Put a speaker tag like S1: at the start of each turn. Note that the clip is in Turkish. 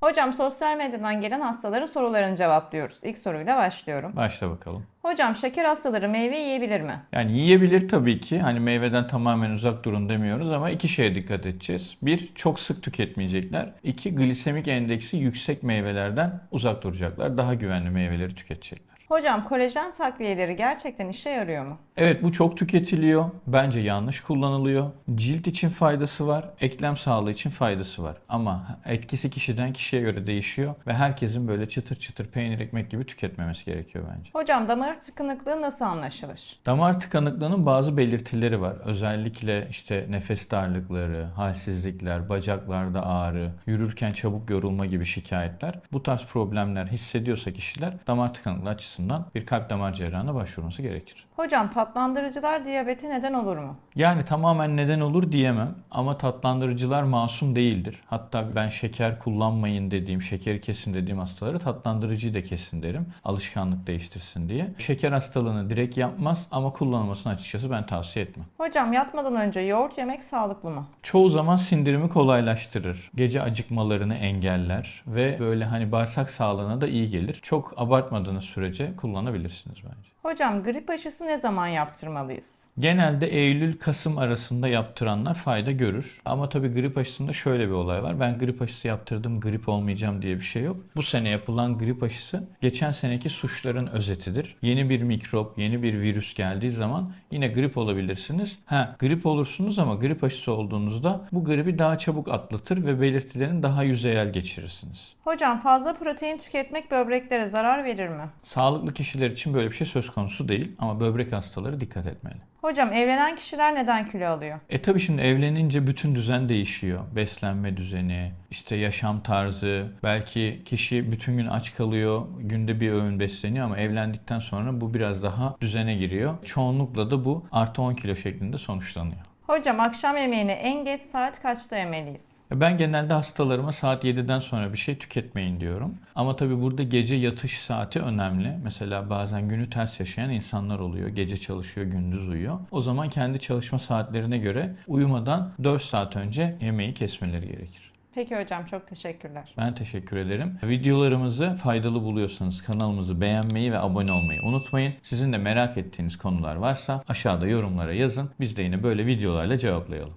S1: Hocam sosyal medyadan gelen hastaların sorularını cevaplıyoruz. İlk soruyla başlıyorum.
S2: Başla bakalım.
S1: Hocam şeker hastaları meyve yiyebilir mi?
S2: Yani yiyebilir tabii ki. Hani meyveden tamamen uzak durun demiyoruz ama iki şeye dikkat edeceğiz. Bir, çok sık tüketmeyecekler. İki, glisemik endeksi yüksek meyvelerden uzak duracaklar. Daha güvenli meyveleri tüketecekler.
S1: Hocam kolajen takviyeleri gerçekten işe yarıyor mu?
S2: Evet bu çok tüketiliyor. Bence yanlış kullanılıyor. Cilt için faydası var, eklem sağlığı için faydası var. Ama etkisi kişiden kişiye göre değişiyor ve herkesin böyle çıtır çıtır peynir ekmek gibi tüketmemesi gerekiyor bence.
S1: Hocam damar tıkanıklığı nasıl anlaşılır?
S2: Damar tıkanıklığının bazı belirtileri var. Özellikle işte nefes darlıkları, halsizlikler, bacaklarda ağrı, yürürken çabuk yorulma gibi şikayetler. Bu tarz problemler hissediyorsa kişiler damar tıkanıklığı açısından bir kalp damar cerrahına başvurması gerekir.
S1: Hocam tatlandırıcılar diyabete neden olur mu?
S2: Yani tamamen neden olur diyemem ama tatlandırıcılar masum değildir. Hatta ben şeker kullanmayın dediğim, şekeri kesin dediğim hastaları tatlandırıcıyı da kesin derim. Alışkanlık değiştirsin diye. Şeker hastalığını direkt yapmaz ama kullanılmasını açıkçası ben tavsiye etmem.
S1: Hocam yatmadan önce yoğurt yemek sağlıklı mı?
S2: Çoğu zaman sindirimi kolaylaştırır. Gece acıkmalarını engeller ve böyle hani bağırsak sağlığına da iyi gelir. Çok abartmadığınız sürece kullanabilirsiniz bence.
S1: Hocam grip aşısı ne zaman yaptırmalıyız?
S2: Genelde Eylül-Kasım arasında yaptıranlar fayda görür. Ama tabii grip aşısında şöyle bir olay var. Ben grip aşısı yaptırdım, grip olmayacağım diye bir şey yok. Bu sene yapılan grip aşısı geçen seneki suçların özetidir. Yeni bir mikrop, yeni bir virüs geldiği zaman yine grip olabilirsiniz. Ha, grip olursunuz ama grip aşısı olduğunuzda bu gribi daha çabuk atlatır ve belirtilerini daha yüzeyel geçirirsiniz.
S1: Hocam fazla protein tüketmek böbreklere zarar verir mi?
S2: Sağlıklı kişiler için böyle bir şey söz konusu değil ama böbrek hastaları dikkat etmeli.
S1: Hocam evlenen kişiler neden kilo alıyor?
S2: E tabi şimdi evlenince bütün düzen değişiyor. Beslenme düzeni, işte yaşam tarzı, belki kişi bütün gün aç kalıyor, günde bir öğün besleniyor ama evlendikten sonra bu biraz daha düzene giriyor. Çoğunlukla da bu artı 10 kilo şeklinde sonuçlanıyor.
S1: Hocam akşam yemeğini en geç saat kaçta yemeliyiz?
S2: Ben genelde hastalarıma saat 7'den sonra bir şey tüketmeyin diyorum. Ama tabii burada gece yatış saati önemli. Mesela bazen günü ters yaşayan insanlar oluyor. Gece çalışıyor, gündüz uyuyor. O zaman kendi çalışma saatlerine göre uyumadan 4 saat önce yemeği kesmeleri gerekir.
S1: Peki hocam çok teşekkürler.
S2: Ben teşekkür ederim. Videolarımızı faydalı buluyorsanız kanalımızı beğenmeyi ve abone olmayı unutmayın. Sizin de merak ettiğiniz konular varsa aşağıda yorumlara yazın. Biz de yine böyle videolarla cevaplayalım.